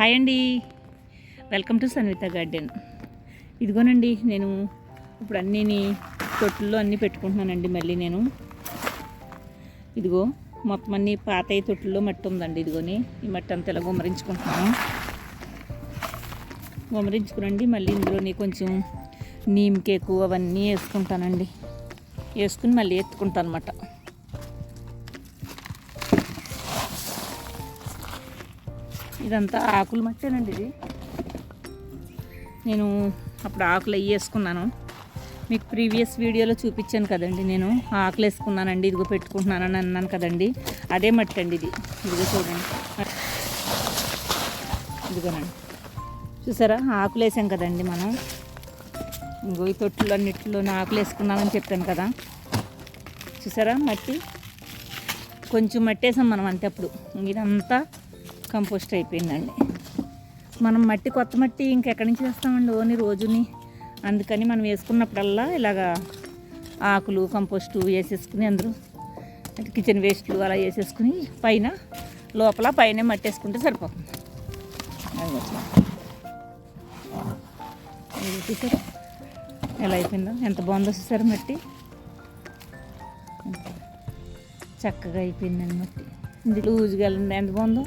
Hi అండి. Welcome to Sanvitha garden ఇదిగోనండి నేను ఇప్పుడు అన్నీ తొట్టుల్లో అన్నీ పెట్టుకుంటున్నానండి మళ్ళీ నేను. ఇదిగో మొత్తం అన్ని పాతయ్య తొట్టుల్లో మట్టి ఉందండి ఇదిగోని. ఈ మట్టి అంతా ఇలా గుమరించుకుంటున్నాను గుమరించుకునండి మళ్ళీ ఇందులోని కొంచెం నీమ్ కేకు అవన్నీ వేసుకుంటానండి. వేసుకుని మళ్ళీ ఎత్తుకుంటాను అనమాట ఇదంతా ఆకులు మట్టేనండి ఇది. నేను అప్పుడు ఆకులు అవి వేసుకున్నాను. మీకు ప్రీవియస్ వీడియోలో చూపించాను కదండి నేను. ఆకులు వేసుకున్నానండి ఇదిగో పెట్టుకుంటున్నానని అన్నాను కదండి. అదే మట్టి అండి ఇది. ఇదిగో చూడండి. ఇదిగోనండి. చూసారా? ఆకులు వేసాం కదండి మనం. ఇంకో ఈ తొట్టులో అన్నిటిలో ఆకులు వేసుకున్నామని చెప్పాను కదా. చూసారా మట్టి? కొంచెం మట్టి వేసాం మనం అంతే అప్పుడు. ఇదంతా కంపోస్ట్ అయిపోయిందండి. మనం మట్టి కొత్త మట్టి ఇంకెక్కడి నుంచి వేస్తామండి ఓన్లీ రోజుని. అందుకని మనం వేసుకున్నప్పుడల్లా ఇలాగా ఆకులు కంపోస్టు వేసేసుకుని అందరూ కిచెన్ వేస్ట్లు అలా వేసేసుకుని పైన లోపల పైన మట్టి వేసుకుంటే సరిపోతుంది. అది ఎలా అయిపోయిందో? ఎంత బాగుందో చూసారు మట్టి? చక్కగా అయిపోయిందండి మట్టి. ఇది లూజ్గా వెళ్ళండి ఎంత బాగుందో?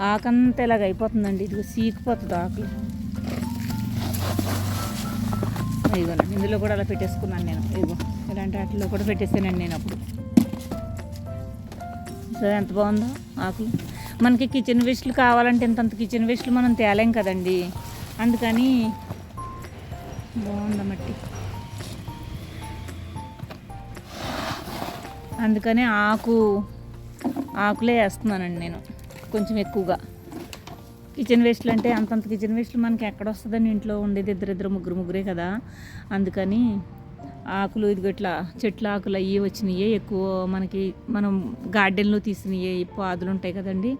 ఆకంతా ఇలాగ అయిపోతుందండి ఇది సీకిపోతుంది ఆకులు. ఇదిగోనండి ఇందులో కూడా అలా పెట్టేసుకున్నాను నేను. ఇదిగో ఇలాంటి వాటిలో కూడా పెట్టేసానండి నేను అప్పుడు. సో ఎంత బాగుందో ఆకులు. మనకి కిచెన్ వేస్ట్లు కావాలంటే ఇంతంత కిచెన్ వేస్ట్లు మనం తేలేం కదండి. అందుకని బాగుంది మట్టి. అందుకని ఆకు ఆకులే వేస్తున్నానండి నేను. కొంచెం ఎక్కువగా. కిచెన్ వేస్ట్లు అంటే అంతంత కిచెన్ వేస్ట్లు మనకి ఎక్కడ వస్తుందని ఇంట్లో ఉండేది ఇద్దరు ఇద్దరు ముగ్గురు ముగ్గురే కదా. అందుకని ఆకులు ఇది ఇట్లా చెట్ల ఆకులు అవి వచ్చినాయి ఎక్కువ మనకి మనం గార్డెన్లో తీసినవి పాదులు ఉంటాయి కదండి.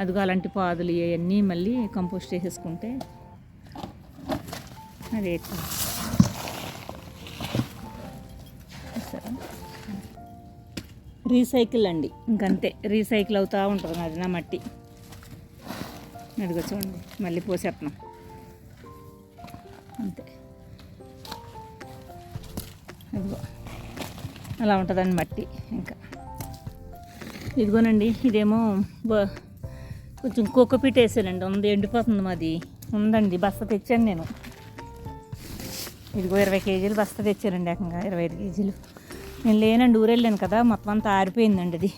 అదిగో అలాంటి పాదులు ఇవన్నీ మళ్ళీ కంపోస్ట్ చేసేసుకుంటే అదే రీసైకిల్ అండి. ఇంకంతే రీసైకిల్ అవుతూ ఉంటుంది అది నా మట్టి. అదిగో చూడండి మళ్ళీ పోసేస్తున్నాం అంతే. అదిగో అలా ఉంటుందండి మట్టి ఇంకా. ఇదిగోనండి ఇదేమో బ- కొంచెం కుక్కపీట వేసానండి ఉంది ఎండిపోతుంది మాది. ఉందండి బస్త తెచ్చాను నేను. ఇదిగో ఇరవై కేజీలు బస్త తెచ్చానండి ఏకంగా ఇరవై ఐదు కేజీలు. నేను లేనండి ఊరెళ్ళాను కదా మొత్తం అంతా ఆరిపోయిందండి అది.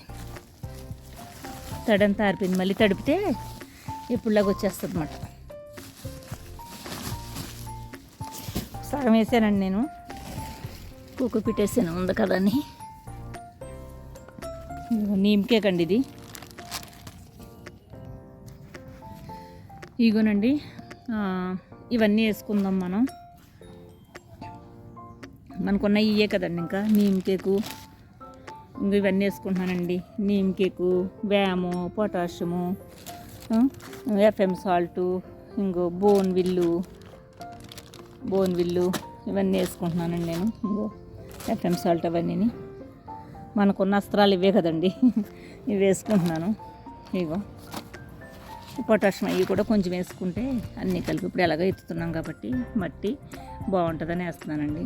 తడంతా ఆరిపోయింది. మళ్ళీ తడిపితే ఇప్పుడులాగా వచ్చేస్తుంది అన్నమాట సగం వేసానండి నేను. కుక్కు పెట్టేసాను ఉంది కదా అని. నీమ్ కేక్ అండి ఇది. ఇగోనండి ఇవన్నీ వేసుకుందాం మనం. మనకున్న ఇవే కదండి ఇంకా. Neem cake. ఇంక ఇవన్నీ వేసుకుంటున్నానండి. నీమ్ కేకు వ్యాము పొటాషియము ఎఫ్ఎం సాల్టు ఇంకో బోన్ విల్లు బోన్ విల్లు ఇవన్నీ వేసుకుంటున్నానండి నేను. ఇంకో ఎఫ్ఎం సాల్ట్ అవన్నీ మనకున్న అస్త్రాలు ఇవే కదండి. ఇవి వేసుకుంటున్నాను. ఇగో పొటాషియం అవి కూడా కొంచెం వేసుకుంటే అన్నీ కలిపి ఇప్పుడు ఎలాగో ఎత్తుతున్నాం కాబట్టి మట్టి బాగుంటుందని వేస్తున్నానండి.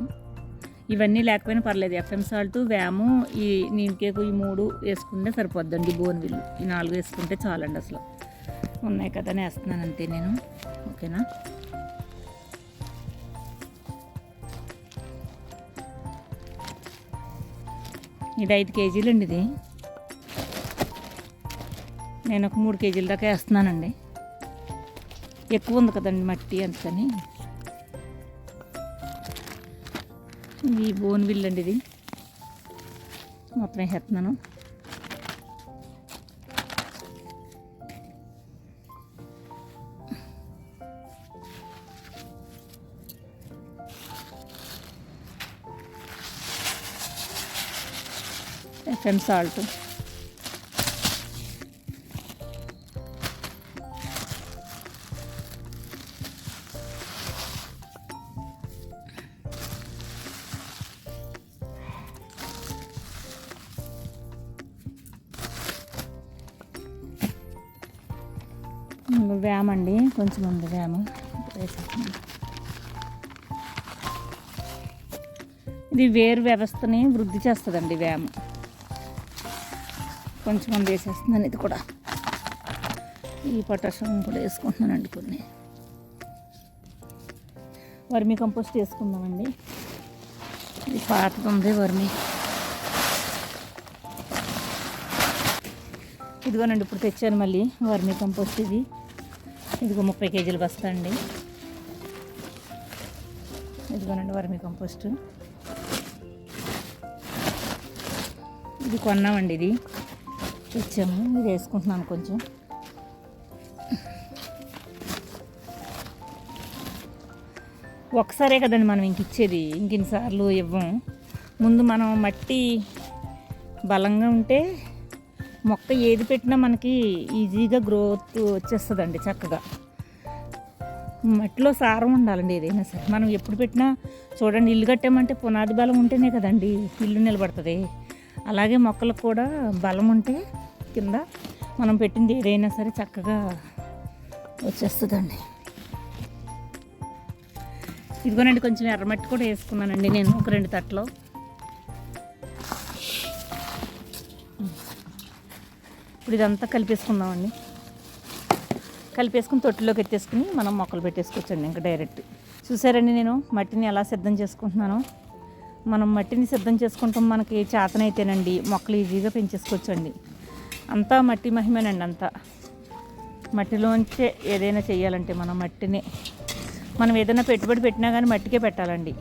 ఇవన్నీ లేకపోయినా పర్లేదు. ఎఫ్ఎం సాల్ట్ వ్యాము ఈ నీటికేకు ఈ మూడు వేసుకుంటే సరిపోద్దండి బోన్విల్లు ఈ నాలుగు వేసుకుంటే చాలండి అసలు. ఉన్నాయి కదా అని వేస్తున్నాను అంతే నేను. ఓకేనా? ఇది ఐదు కేజీలు అండి ఇది. నేను ఒక మూడు కేజీల దాకా వేస్తున్నానండి. ఎక్కువ ఉంది కదండి మట్టి అందుకని. ఈ బోన్ విల్ అండి ఇది. మొత్తం వేసేస్తున్నాను. ఎఫ్ఎం సాల్ట్ వేమండి అండి కొంచెం ఉంది వ్యాము. ఇది వేరు వ్యవస్థని వృద్ధి చేస్తుందండి వ్యాము. కొంచెం మంది వేసేస్తున్నాను ఇది కూడా. ఈ పొటాషియం కూడా వేసుకుంటున్నానండి కొన్ని. వర్మి కంపోస్ట్ వేసుకుందామండి. ఇది పాతది ఉంది వర్మి. ఇదిగోనండి ఇప్పుడు తెచ్చాను మళ్ళీ వర్మి కంపోస్ట్ ఇది. ఇదిగో ముప్పై కేజీలు బస్తా అండి. ఇదిగోనండి వర్మి కంపోస్ట్. ఇది కొన్నామండి ఇది. ఇచ్చాము. ఇది వేసుకుంటున్నాను కొంచెం. ఒకసారే కదండి మనం ఇంక ఇచ్చేది. ఇంకిన్నిసార్లు ఇవ్వం. ముందు మనం మట్టి బలంగా ఉంటే మొక్క ఏది పెట్టినా మనకి ఈజీగా గ్రోత్ వచ్చేస్తుందండి చక్కగా. మట్టిలో సారం ఉండాలండి ఏదైనా సరే. మనం ఎప్పుడు పెట్టినా చూడండి ఇల్లు కట్టామంటే పునాది బలం ఉంటేనే కదండి ఇల్లు నిలబడుతుంది. అలాగే మొక్కలకు కూడా బలం ఉంటే కింద మనం పెట్టింది ఏదైనా సరే చక్కగా వచ్చేస్తుందండి. ఇదిగోనండి కొంచెం ఎర్రమట్టి కూడా వేసుకున్నానండి నేను ఒక రెండు తట్లో ఇప్పుడు ఇదంతా కలిపేసుకుందామండి. కలిపేసుకుని తొట్టిలోకి ఎత్తేసుకుని మనం మొక్కలు పెట్టేసుకోవచ్చండి ఇంకా డైరెక్ట్. చూసారండి నేను మట్టిని ఎలా సిద్ధం చేసుకుంటున్నాను? మనం మట్టిని సిద్ధం చేసుకుంటాం మనకి చేతనైతేనండి మొక్కలు ఈజీగా పెంచేసుకోవచ్చండి. అంతా మట్టి మహిమేనండి అంతా. మట్టిలోంచే ఏదైనా చేయాలంటే మనం మట్టిని. మనం ఏదైనా పెట్టుబడి పెట్టినా కానీ మట్టికే పెట్టాలండి.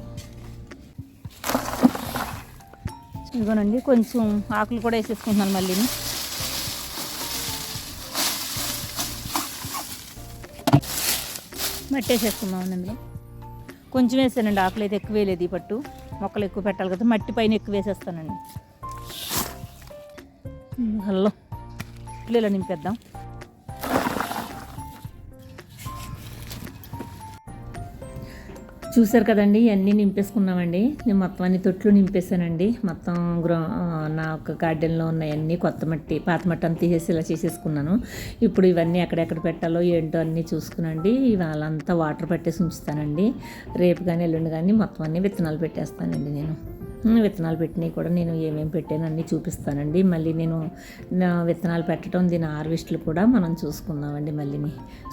ఇదిగోనండి కొంచెం ఆకులు కూడా వేసేసుకుంటున్నాను మళ్ళీ మట్టి వేసేసుకుందామండి అందులో. కొంచెం వేసానండి ఆకులు అయితే ఎక్కువ వేయలేదు ఈ పట్టు. మొక్కలు ఎక్కువ పెట్టాలి కదా మట్టి పైన ఎక్కువ వేసేస్తానండి. హలో ఇలా నింపేద్దాం. చూసారు కదండి ఇవన్నీ నింపేసుకున్నామండి. నేను మొత్తం అన్ని తొట్లు నింపేశానండి. మొత్తం గ్రో నా ఒక గార్డెన్లో ఉన్నాయన్నీ కొత్త మట్టి పాత మట్టి అంతా తీసేసి ఇలా చేసేసుకున్నాను. ఇప్పుడు ఇవన్నీ ఎక్కడెక్కడ పెట్టాలో ఏంటో అన్నీ చూసుకునండి. ఇవాళ అంతా వాటర్ పట్టేసి ఉంచుతానండి. రేపు కానీ ఎల్లుండి కానీ మొత్తం అన్నీ విత్తనాలు పెట్టేస్తానండి నేను. విత్తనాలు పెట్టినవి కూడా నేను ఏమేమి పెట్టాను అన్నీ చూపిస్తానండి. మళ్ళీ నేను నా విత్తనాలు పెట్టడం దీని హార్వెస్ట్లు కూడా మనం చూసుకుందామండి మళ్ళీ.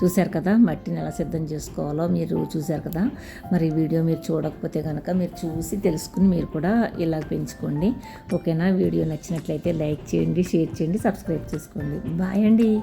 చూశారు కదా మట్టిని ఎలా సిద్ధం చేసుకోవాలో మీరు చూశారు కదా. మరి వీడియో మీరు చూడకపోతే కనుక మీరు చూసి తెలుసుకుని మీరు కూడా ఇలా పెంచుకోండి. ఓకేనా? వీడియో నచ్చినట్లయితే లైక్ చేయండి షేర్ చేయండి సబ్స్క్రైబ్ చేసుకోండి. బాయ్ అండి.